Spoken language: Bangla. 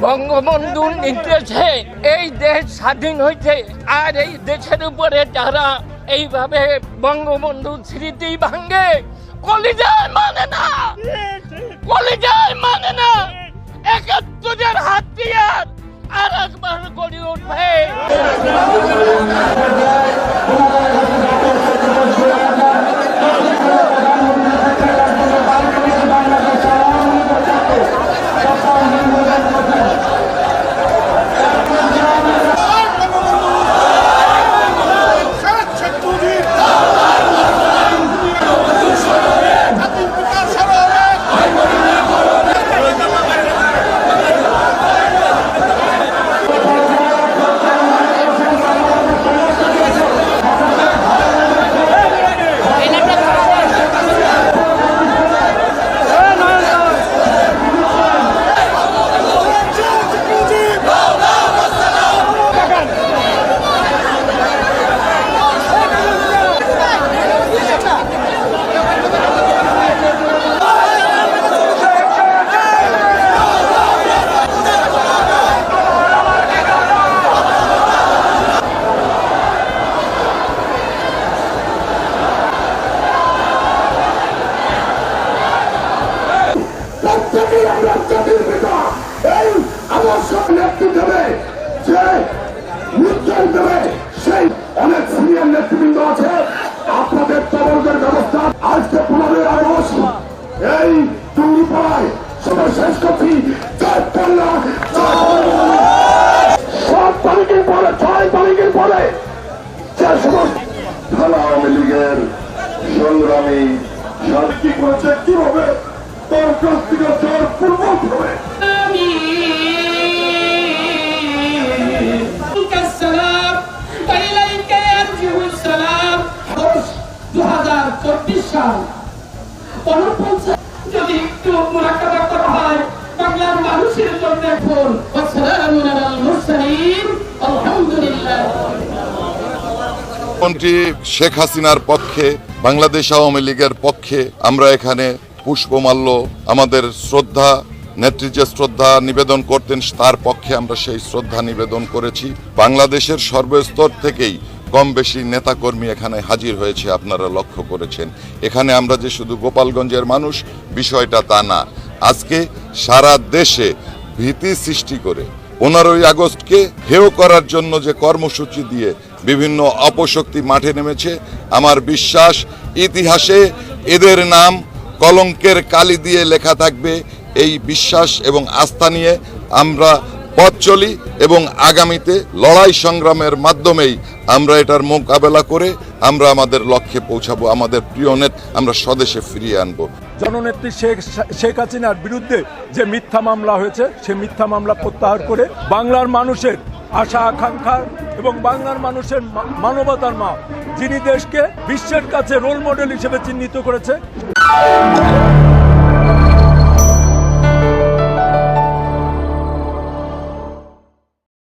বঙ্গবন্ধুর নির্দেশে এই দেশ স্বাধীন হয়েছে। আর এই দেশের উপরে যারা এইভাবে বঙ্গবন্ধু স্মৃতি ভাঙ্গে কলিজায় মানে না! কলিজায় মানে না! দেবে সেই অনেক সিনিয়র নেতৃবৃন্দ আছে। আপনাদের তদন্তের ব্যবস্থা আজকে পনেরোই আগস্ট। এই টুঙ্গিপাড়ায় সবাই শেষ করছি শেখ হাসিনার পক্ষে, বাংলাদেশ আওয়ামী লীগের পক্ষে আমরা এখানে পুষ্পমাল্য, আমাদের শ্রদ্ধা, নেত্রী যে শ্রদ্ধা নিবেদন করতেন তার পক্ষে আমরা সেই শ্রদ্ধা নিবেদন করেছি। বাংলাদেশের সর্বস্তর থেকেই কম বেশি নেতাকর্মী এখানে হাজির হয়েছে, আপনারা লক্ষ্য করেছেন। এখানে আমরা যে শুধু গোপালগঞ্জের মানুষ, বিষয়টা তা না। আজকে সারা দেশে ভীতি সৃষ্টি করে, পনেরোই আগস্টকে হেয় করার জন্য যে কর্মসূচি দিয়ে বিভিন্ন অপশক্তি মাঠে নেমেছে, আমার বিশ্বাস ইতিহাসে এদের নাম কলঙ্কের কালি দিয়ে লেখা থাকবে। এই বিশ্বাস এবং আস্থা নিয়ে আমরা পথ চলি এবং আগামীতে লড়াই সংগ্রামের মাধ্যমেই আমরা এটার মোকাবেলা করে আমরা আমাদের লক্ষ্যে পৌঁছাবো, আমাদের প্রিয় নেত আমরা স্বদেশে ফিরিয়ে আনব। জননেত্রী শেখ শেখ হাসিনার বিরুদ্ধে যে মিথ্যা মামলা হয়েছে, সে মিথ্যা মামলা প্রত্যাহার করে বাংলার মানুষের আশা, আকাঙ্ক্ষা এবং বাংলার মানুষের মানবতার মা, যিনি দেশকে বিশ্বের কাছে রোল মডেল হিসেবে চিহ্নিত করেছে।